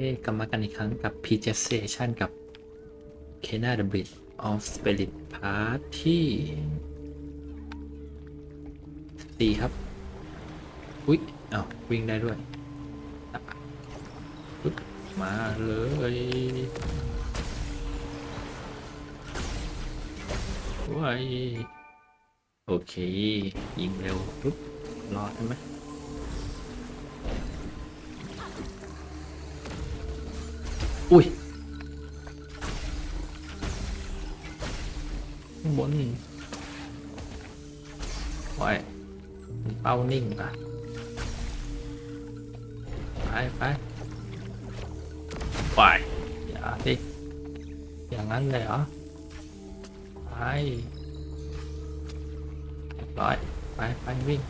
เอ้กลับมากันอีกครั้งกับ p j s t a t i o n กับ Kena the Bridge of Spirit Part ที่สี่ครับ อุ๊ยอ้าววิ่งได้ด้วยปึ๊บมาเลย ว้าย โอเค ยิงเร็วปึ๊บรอดใช่ไหม อุ้ยข้างบนไว้มันเป้านิ่งอะไปไปไปอย่าสิอย่างนั้นเลยเหรอไปเรียบร้อยไปไปวิ่ง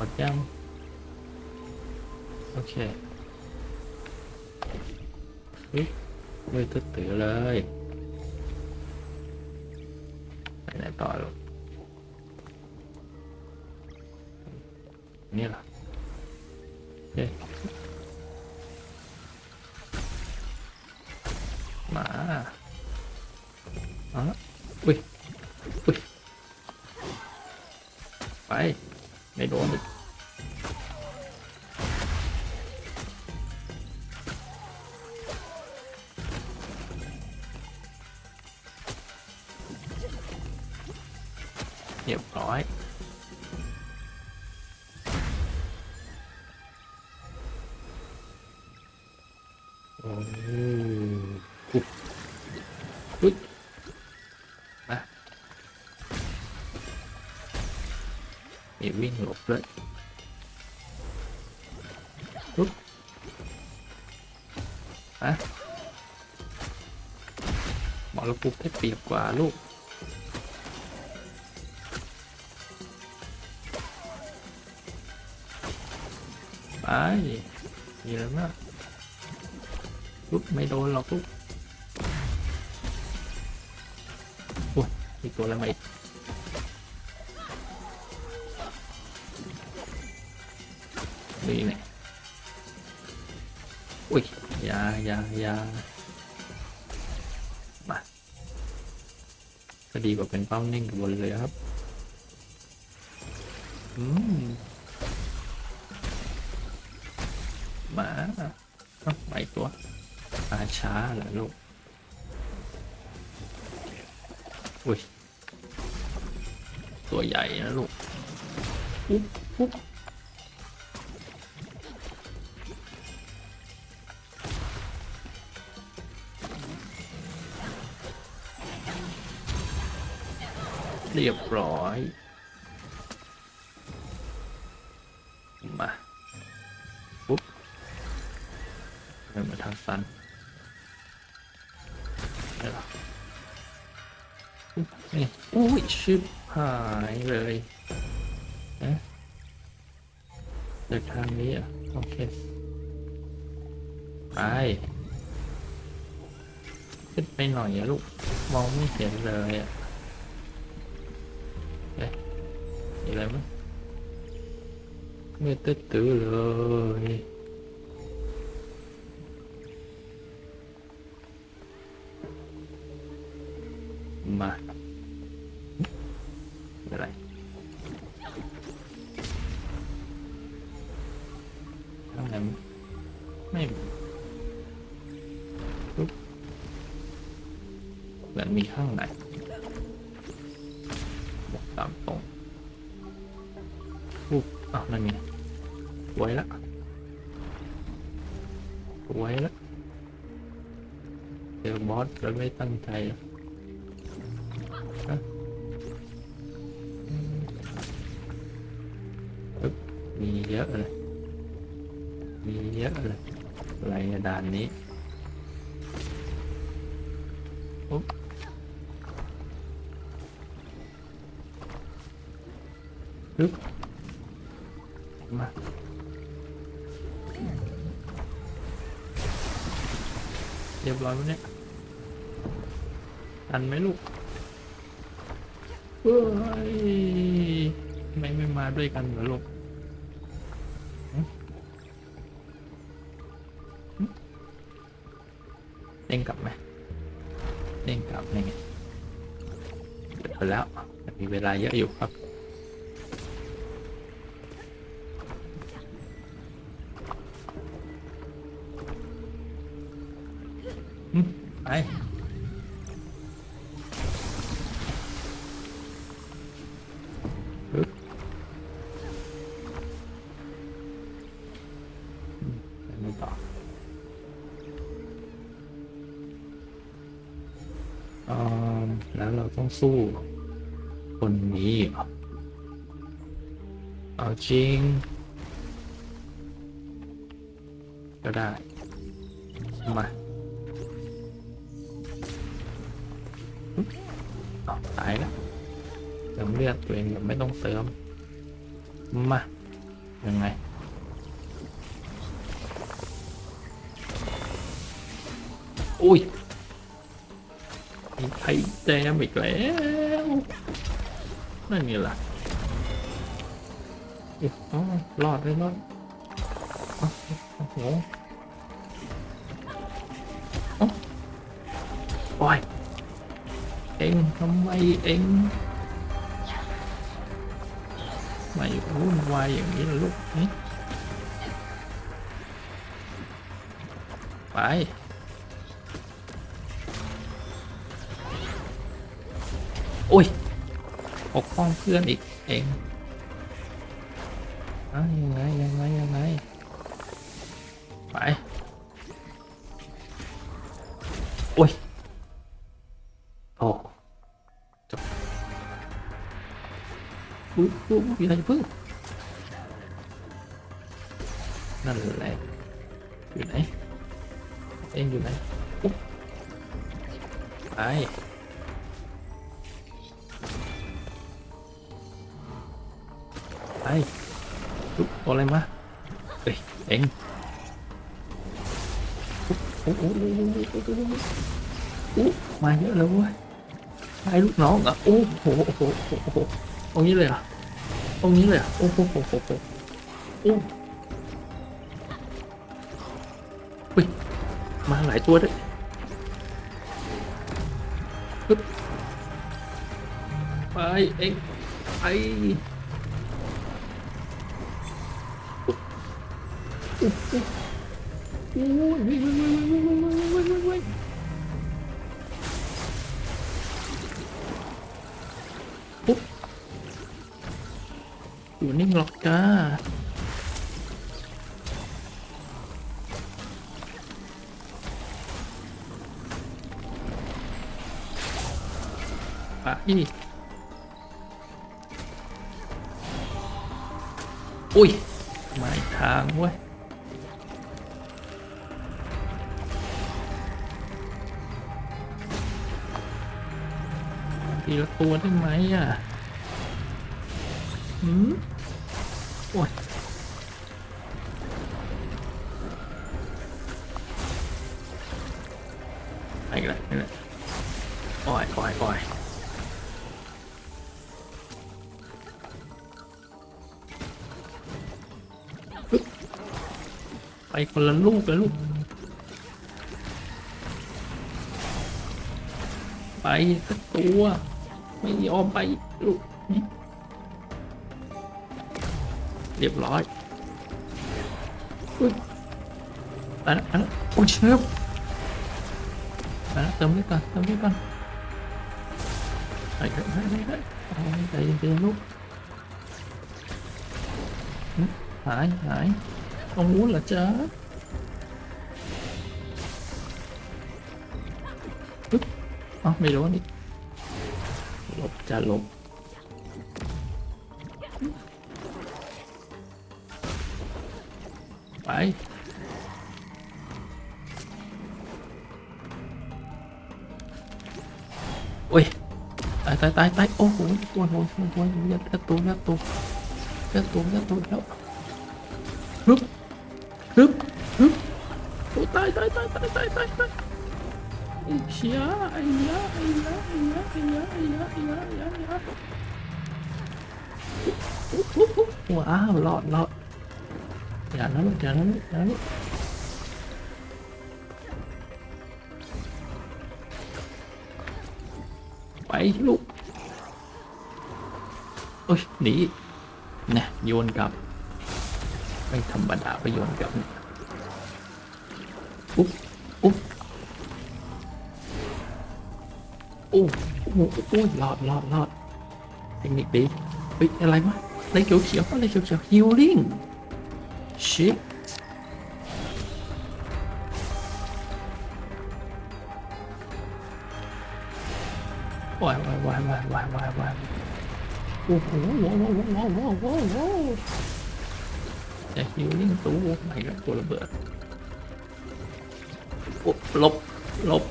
หมดยัง โอเคอุ๊ยเลยตึ๊ดตือเลย ไปไหนต่อลูกนี่เหรอโอเคมาอ๋ออุ้ยอุ้ยไป ไม่โดนอีก ไปมีอะไรมากปุ๊บไม่โดนหรอกลูกโอ้ยมีตัวอะไรมาอีกนี่เนี่ยอุ้ยยายายามาก็ดีกว่าเป็นเป้านิ่งกับบนเลยครับ อืม เหรอลูก อุ้ย ตัวใหญ่นะลูก อุ๊บอุ๊บเรียบร้อย ชิบหายเลยนะเดินทางนี้อะ โอเค ไปขึ้นไปหน่อยอะลูก มองไม่เห็นเลยอะมีอะไรมั้ยไม่ตื้อตื้อเลยมา ข้างในบอกตามตรงปุ๊บอ้าวนั่นไงไว้ละไว้ละเจอบอสแล้วไม่ตั้งใจฮะปึ๊บมีเยอะเลย มีเยอะเลยอะไรอะด่านนี้ปุ๊ ปึ๊บมาเรียบร้อยแล้วเนี่ยทันไหมลูกเฮ้ยไม่ไม่มาด้วยกันเหรอลูกเด้งกลับไหมเด้งกลับนี่ไงเดี๋ยวแล้ว มีเวลาเยอะอยู่ครับ ไปปึ๊บอืมไปไม่ต่ออแล้วเราต้องสู้ คนนี้เอาจริง ก็ได้ ติมเลือดตัวเองแบบไม่ต้องเติม มายังไงอุ้ยไทยแจมอีกแล้วนั่นไงล่ะอ๋อรอดเลยรอดโอ้โหโอ้ยเอ็งทำไมเอ็ง ไม่วุ่นวายอย่างนี้ลูกไปโอ้ยปกป้องเพื่อนอีกเองอยังไงยังไงยังไง ปุ๊บปุ๊บมีอะไรพึ่งนั่นแหละอยู่ไหนเองอยู่ไหนปุ๊บไปไปปุ๊บเอาอะไรมาเฮ้ยเองโอ้โหมาเยอะเลยเว้ยใช่ลูกน้องอะโอ้โหโอ้โหโอ้โห รงนี้เลยอะตรงนี้เลยอะโอ้โหโอ้โหโอ้อุ้ยมาหลายตัวด้วยปึ๊บไปเอ็งไปอุ๊บอุ๊บอุ๊บโอ้ยวิ่งวิ่งวิ่งวิ่งวิ่งวิ่งวิ่งวิ่ง นิ่งหรอกจ้าไปอุ้ย มาอีกทางเว้ยทีละตัวได้ไหมอะ หืมโอ้ยไปอีกแล้วไปอีกแล้วโอ้ยโอ้ยโอ้ยไปคนละลูกเลยลูก ไปสักตัว ไม่ยอมไปลูก เรียบร้อยอุ๊ยอันนั้นอันนั้นโอ้ยเชฟอันนั้นเติมด้วยก่อนเติมด้วยก่อนไปเถอะไปเถอะไปเถอะเอาใจเย็นๆลูกหึหายหายตรงนู้นเหรอจ๊ะปึ๊บเอ๋อไม่รู้นี่หลบจะหลบายโอ้ยตายตายตายตายโอ้โหตัวโหตัวตัวยัดยัดตัวยัดตัวยัดตัวยัดตัวแล้วฮึบฮึบฮึบโอ้ตายตายตายตายตายตายตายไอ้เชี่ยไอ้เนี่ยไอ้เนี่ยไอ้เนี่ยไอ้เนี่ยไอ้เนี่ยไอ้เนี่ยะไอ้ยบว้าวรอดรอด อย่านั้นอย่านั้นอย่านั้นไปลูกโอ้ยหนีนะโยนกลับ ไม่ธรรมดาไปโยนกลับอุ๊บอุ๊บอู้อู้อู้รอดรอดรอดเทคนิคดีเฮ้ยอะไรวะอะไรเขียวเขียวอะไรเขียวเขียวฮิลลิ่ง ชิวายวายวายวายวายวายวายโอ้โหว้าวว้าวว้าวว้าวว้าวจะฮิลลิ่งตู้ไหนกับตัวระเบิดลบลบ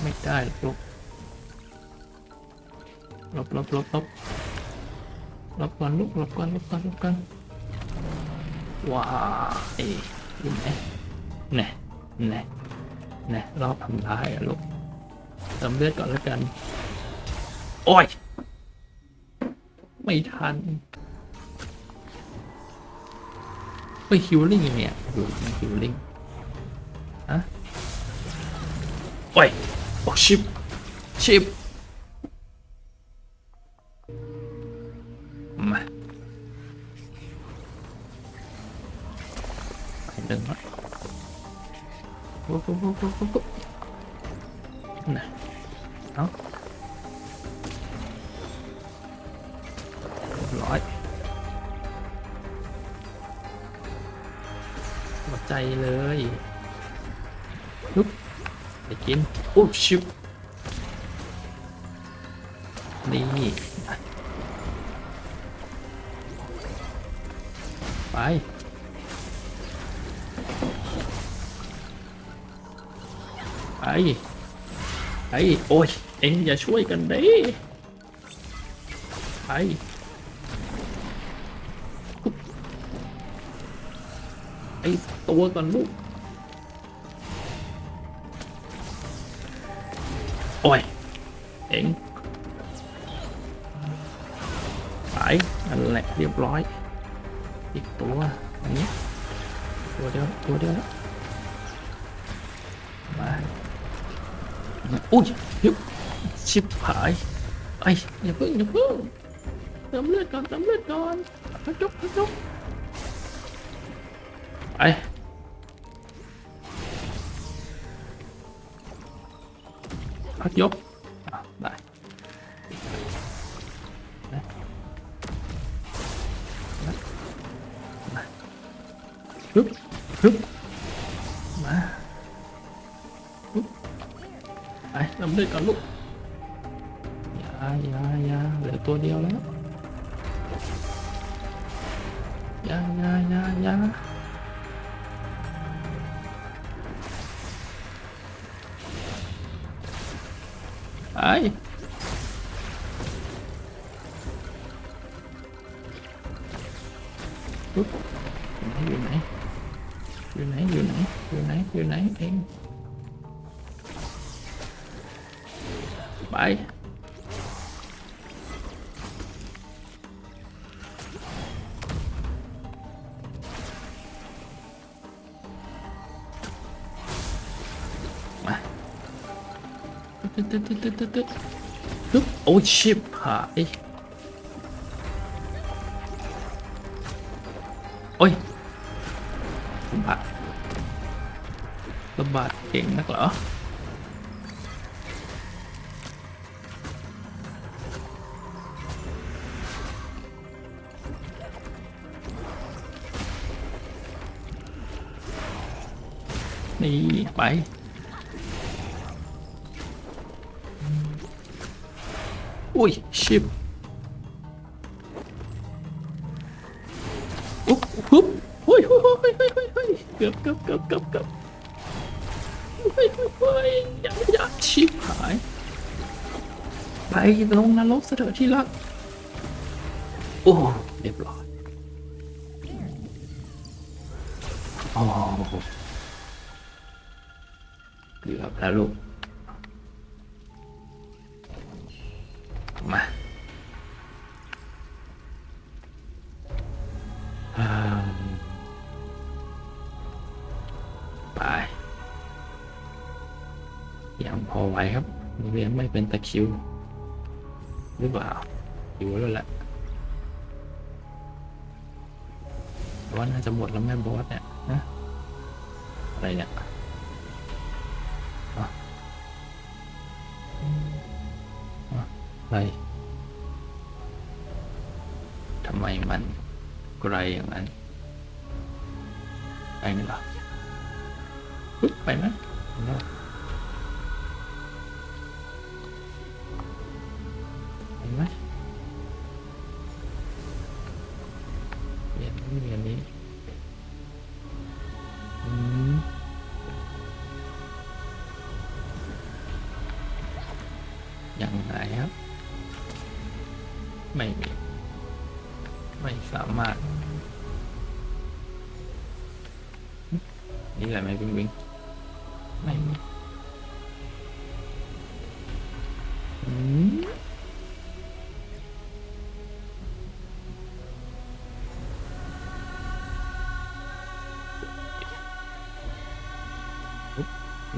ไม่ได้หรอกลบลบลบลบลบก่อนลูกลบก่อนลบก่อนลบก่อน ว้าเอ้ยอยู่ไหนแน่แน่แน่รอบทำลายอะลูกเติมเลือดก่อนแล้วกัน โอ้ย ไม่ทันไปฮิวลิ่งเนี่ยอยู่มันฮิวลิ่งฮะโอ้ยโอ้ชิปชิป นะนะเอาร้อยหัวใจเลยลุกไปกิน โอ้ชิบนี่ โอ้ย เอ็งอย่าช่วยกันเด้ไปไอตัวก่อนลูก โอ้ย เอ็งไปนั่นแหละเรียบร้อย อีกตัวอันนี้ตัวเดียวตัวเดียวแล้ว อุ้ยยิบชิบหายไอ้ยอย่าเพิ่งอย่าเพิ่งเติมเลือดก่อนเติมเลือดก่อนพักจกพักจกไปพักยกได้ฮึบฮึบมาฮึบ ไปเติมเลือดก่อนลูกอย่าอย่าอย่าเหลือตัวเดียวแล้วอย่าอย่าอย่าอย่าไอ้ปุ๊บอยู่ไหนอยู่ไหนอยู่ไหนอยู่ไหนอยู่ไหนเอง ตึ๊ดตึ๊ดตึ๊ดตึ๊ดตึ๊ดตึ๊ดตึ๊บโอ้ยชิบหายโอ้ยระบาดระบาดเก่งนักเหรอนี่ไป อุ้ย ชิบอุ๊บปุ๊บเฮ้ยเฮ้ยเฮ้ยเฮ้ยเฮ้ยเฮ้ยเกือบเกือบเกือบเกือบเกือบเฮ้ยเฮ้ยอย่าอย่าชิบหาย ไปลงนรกซะเถอะที่รัก โอ้ เรียบร้อยโอ้เกือบแล้วลูก ไหวครับเรียนไม่เป็นตะคิว หรือเปล่าอยู่แล้วแหละแต่ว่าน่าจะหมดแล้วแม่บอสเนี่ยนะอะไรเนี่ยอะไรทำไมมันไกลอย่างนั้นไปไหมล่ะไปไหม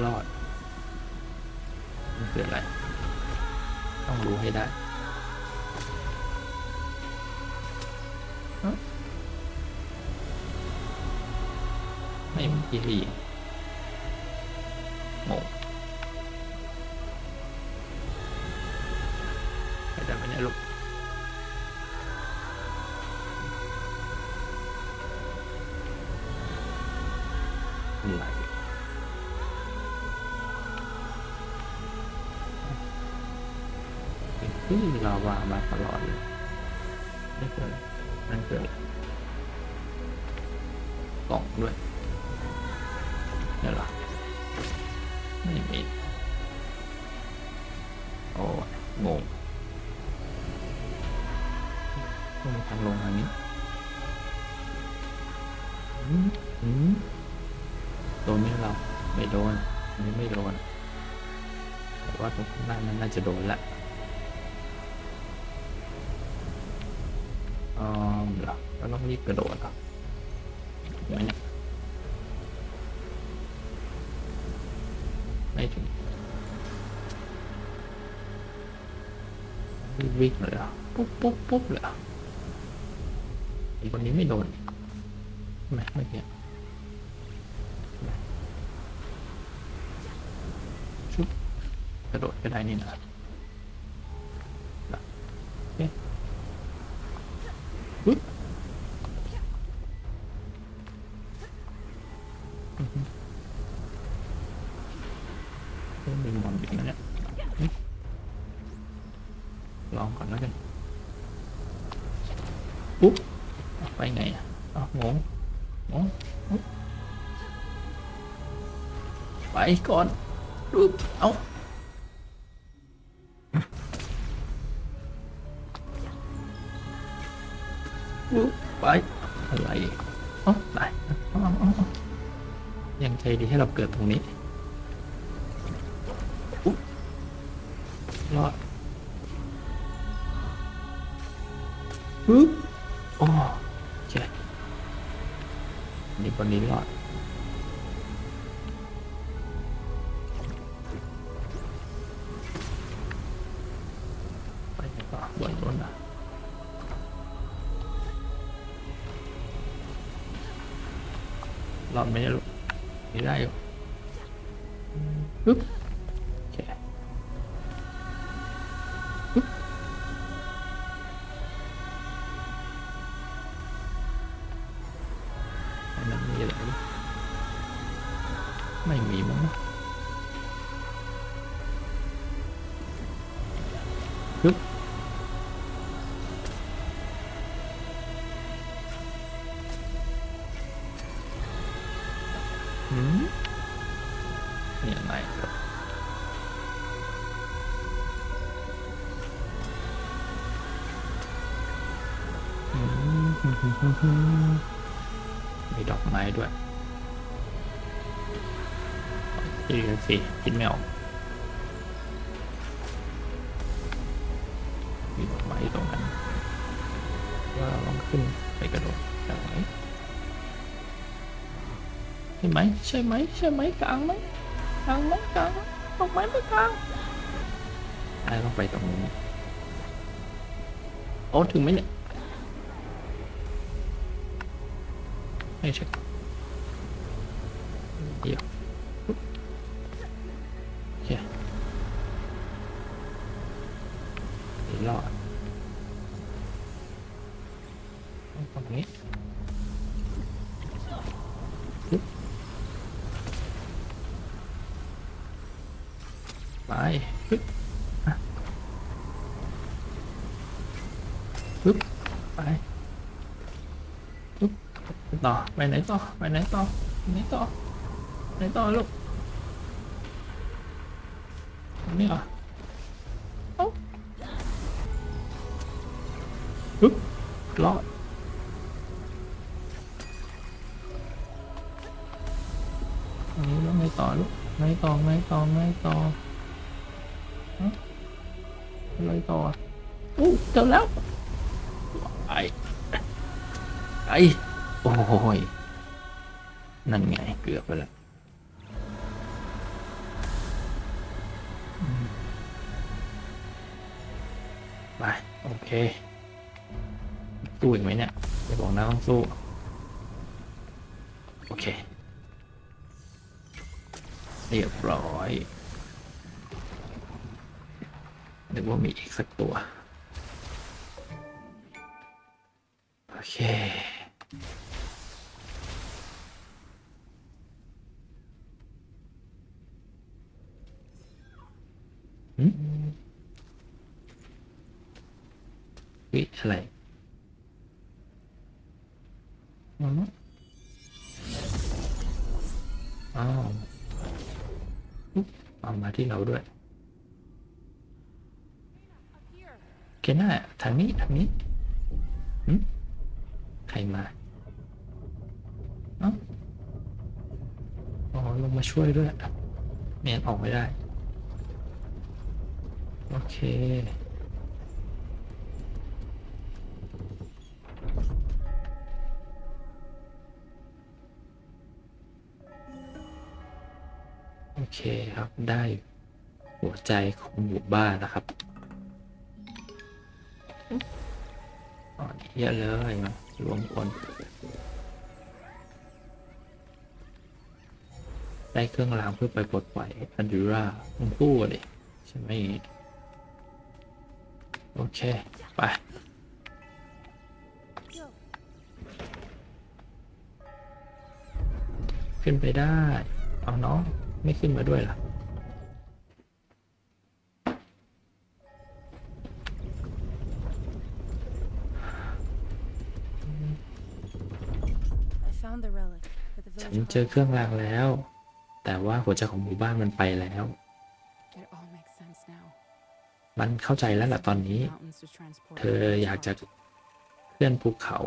รอดมันคืออะไร ต้องรู้ให้ได้ไม่มีที่ ขึ้นลาวามาตลอดเลยไม่เกิดนั่นเกิดกล่องด้วยเนี่ยเหรอไม่มีโอ้ยงงต้องมีทางลงทางนี้อืมอืมโดนไหมเราไม่โดนอันนี้ไม่โดนแต่ว่าตรงข้างล่างนั้นน่าจะโดนละ อ๋อเหรอแล้วต้องรีบกระโดดเหรอเห็นไหมเนี่ยไม่ถึงวิ่งเลยอะปุ๊บปุ๊บปุ๊บเลยอะไอ้คนนี้ไม่โดนไหมเมื่อกี้ชุบกระโดดก็ได้นี่นะโอเค ก่อนรูปเอาปุ๊บไปอะไรเอ๋อตายเอาเอาเอาเอายังใจดีให้เราเกิดตรงนี้รอดปึ๊บโอ้โอเคนี่คนนี้รอด ไม่มีมั้งนะปึ๊บหืมนี่อะไรครับอืมมีดอกไม้ด้วย ชื่อสิคิดไม่ออกมีดอกไม้ตรงนั้นว่าเราลองขึ้นไปกระโดดได้ไหมใช่ไหมใช่ไหมใช่ไหมกลางไหมกลางไหมกลางตรงไหมไม่กลางไอ้ต้องไปตรงนี้โอ้ถึงไหมเนี่ยไม่ใช่เดี๋ยว รอดตรงนี้ปึ๊บไปปึ๊บอะปึ๊บไปปึ๊บต่อไปไหนต่อไปไหนต่อไปไหนต่อไปไหนต่อลูกนี้เหรอเอ้า รอดอันนี้แล้วไงต่อลูกไงต่อไงต่อไงต่อฮะอะไรต่ออู้เจอแล้วไอ้ไอ้โอ้ยนั่นไงเกือบไปแล้วไปโอเค สู้อีกไหมเนี่ยจะบอกนะต้องสู้ โอเค เรียบร้อยนึกว่ามีอีกสักตัว โอเค เคครับได้หัวใจของหมู่บ้านนะครับอ๋อเยอะเลยมารวมคนได้เครื่องรางเพื่อไปปลดปล่อยอันดูราต้องตู้เลยใช่ไหมโอเค ไปขึ้นไปได้ เอาน้อง ไม่ขึ้นมาด้วยเหรอ I found the relic, but the ฉัน village เจอเครื่องรางแล้ว แต่ว่าหัวใจของหมู่บ้านมันไปแล้ว It all makes sense now. มันเข้าใจแล้วล่ะตอนนี้ Mountains to transport เธออยากจะเคลื่อนภูเขา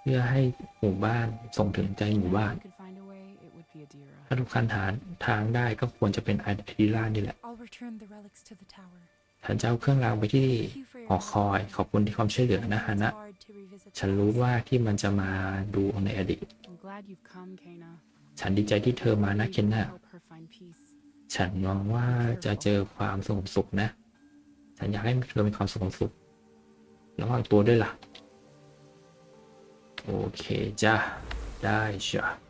เพื่อให้หมู่บ้านส่งถึงใจหมู่บ้านาทุกคันฐานทางได้ก็ควรจะเป็นไอดีล่านี่แหละ I'll return the relics to the tower. ฉันจะเอาเครื่องรางไปที่ Thank you for your หอคอย ขอบคุณที่ความช่วยเหลือ I นะ know ฮา it's นะ hard to revisit ฉัน the รู้ past. ว่าที่มันจะมาดูในอดีต I'm glad you've come, Kana. ฉันดีใจที่เธอมานะ Maybe เคนน่า you'll help her find peace. ฉันหวังว่าจะเจอความสงบสุขนะ ฉันอยากให้เธอมีความสงบสุขระวังตัวด้วยล่ะ โอเคจ้า ได้จ้ะฮึบ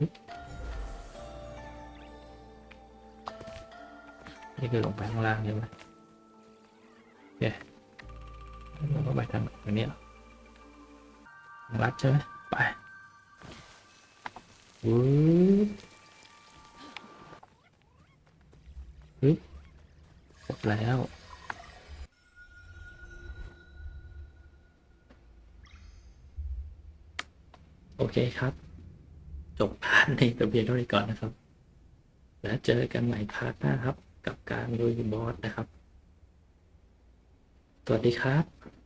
นี่คือลงไปข้างล่างใช่ไหมโอเคเราก็ไปทางทางนี้เหรอทางลัดใช่ไหมไปวูบปึ๊บครบแล้วโอเคครับ จบพาร์ทในตะเบียนเท่านี้ก่อนนะครับ แล้วเจอกันใหม่พาร์ทหน้าครับ กับการลุยบอสนะครับ สวัสดีครับ